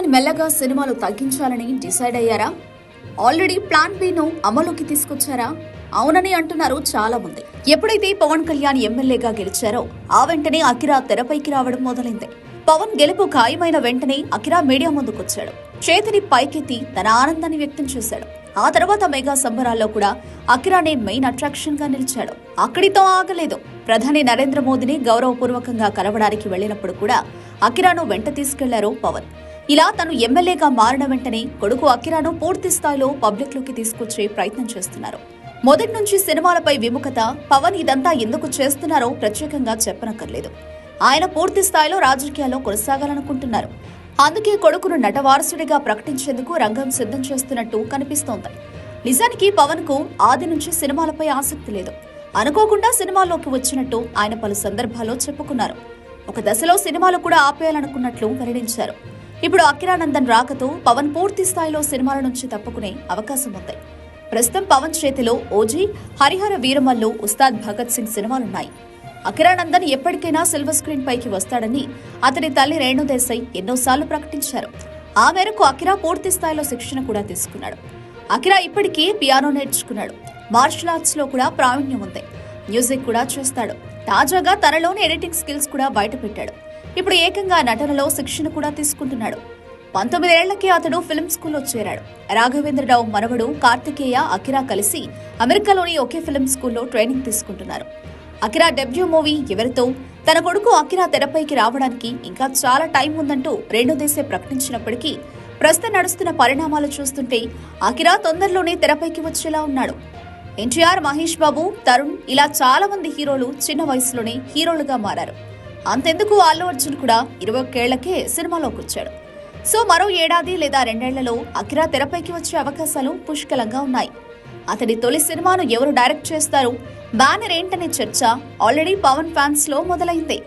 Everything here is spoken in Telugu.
మెల్లగా సినిమాలు తగ్గించాలని డిసైడ్ అయ్యారా? ఆల్రెడీ ప్లాన్ బిను అమలుకి తీసుకొచ్చారా? అవునని అంటున్నారు చాలా మంది ఎప్పుడైతే పవన్ కళ్యాణ్ ఎమ్మెల్యేగా గెలిచారో ఆ వెంటనే అకిరా తెరపైకి రావడం మొదలైంది. పవన్ గెలుపు ఖాయమైన వెంటనే అకిరా మీడియా ముందుకొచ్చాడు. చేతిని పైకెత్తి తన ఆనందాన్ని వ్యక్తం చేశాడు. ఆ తర్వాత మెగా సంబరాల్లో కూడా అకిరానే మెయిన్ అట్రాక్షన్గా నిలిచాడు. అక్కడితో ఆగలేదు. ప్రధాని నరేంద్ర మోదీని గౌరవపూర్వకంగా కలవడానికి వెళ్ళినప్పుడు కూడా అకిరాను వెంట తీసుకెళ్ళారు పవన్. ఇలా తను ఎమ్మెల్యేగా మారిన వెంటనే కొడుకు అకిరాను పూర్తి స్థాయిలో పబ్లిక్లోకి తీసుకొచ్చే ప్రయత్నం చేస్తున్నారు. మొదటి నుంచి సినిమాలపై విముఖత పవన్ ఇదంతా ఎందుకు చేస్తున్నారో ప్రత్యేకంగా చెప్పనక్కర్లేదు. ఆయన పూర్తి స్థాయిలో రాజకీయాల్లో కొనసాగాలనుకుంటున్నారు. అందుకే కొడుకును నటవారసుడిగా ప్రకటించేందుకు రంగం సిద్ధం చేస్తున్నట్టు కనిపిస్తోంది. నిజానికి పవన్కు ఆది నుంచి సినిమాలపై ఆసక్తి లేదు. అనుకోకుండా సినిమాల్లోకి వచ్చినట్టు ఆయన పలు సందర్భాల్లో చెప్పుకున్నారు. ఒక దశలో సినిమాలు కూడా ఆపేయాలనుకున్నట్లు వెల్లడించారు. ఇప్పుడు అకిరానందన్ రాకతో పవన్ పూర్తి స్థాయిలో సినిమాల నుంచి తప్పుకునే అవకాశం ఉంది. ప్రస్తుతం పవన్ చేతిలో ఓజీ హరిహర వీరమల్లు ఉస్తాద్ భగత్ సింగ్ సినిమాలున్నాయి. అకిరానందన్ ఎప్పటికైనా సిల్వర్ స్క్రీన్ పైకి వస్తాడని అతని తల్లి రేణుదేశాయ్ ఎన్నోసార్లు ప్రకటించారు. ఆ మేరకు అకిరా పూర్తి స్థాయిలో శిక్షణ కూడా తీసుకున్నాడు. అకిరా ఇప్పటికీ పియానో నేర్చుకున్నాడు. మార్షల్ ఆర్ట్స్లో కూడా ప్రావీణ్యం ఉంది. మ్యూజిక్ కూడా చేస్తాడు. తాజాగా తనలోని ఎడిటింగ్ స్కిల్స్ కూడా బయటపెట్టాడు. ఇప్పుడు ఏకంగా నటనలో శిక్షణ కూడా తీసుకుంటున్నాడు. పంతొమ్మిదేళ్ళకే అతడు ఫిల్మ్ స్కూల్లో చేరాడు. రాఘవేంద్రరావు మనవడు కార్తికేయ అకిరా కలిసి అమెరికాలోని ఒకే ఫిల్మ్ స్కూల్లో ట్రైనింగ్ తీసుకుంటున్నారు. అకిరా డెబ్యూ మూవీ ఎవరితో? తన కొడుకు అకిరా తెరపైకి రావడానికి ఇంకా చాలా టైం ఉందంటూ రెండో దేశే ప్రకటించినప్పటికీ ప్రస్తుతం నడుస్తున్న పరిణామాలు చూస్తుంటే అకిరా తొందరలోనే తెరపైకి వచ్చేలా ఉన్నాడు. ఎన్టీఆర్ మహేష్ బాబు తరుణ్ ఇలా చాలా మంది హీరోలు చిన్న వయసులోనే హీరోలుగా మారారు. అంతెందుకు అల్లు అర్జున్ కూడా ఇరవై ఒక్కేళ్ళకే సినిమాలోకి వచ్చాడు సో మరో ఏడాది లేదా రెండేళ్ళలో అకిరా తెరపైకి వచ్చే అవకాశాలు పుష్కలంగా ఉన్నాయి. అతడి తొలి సినిమాను ఎవరు డైరెక్ట్ చేస్తారు? బ్యానర్ ఏంటనే చర్చ ఆల్రెడీ పవన్ ఫ్యాన్స్లో మొదలైంది.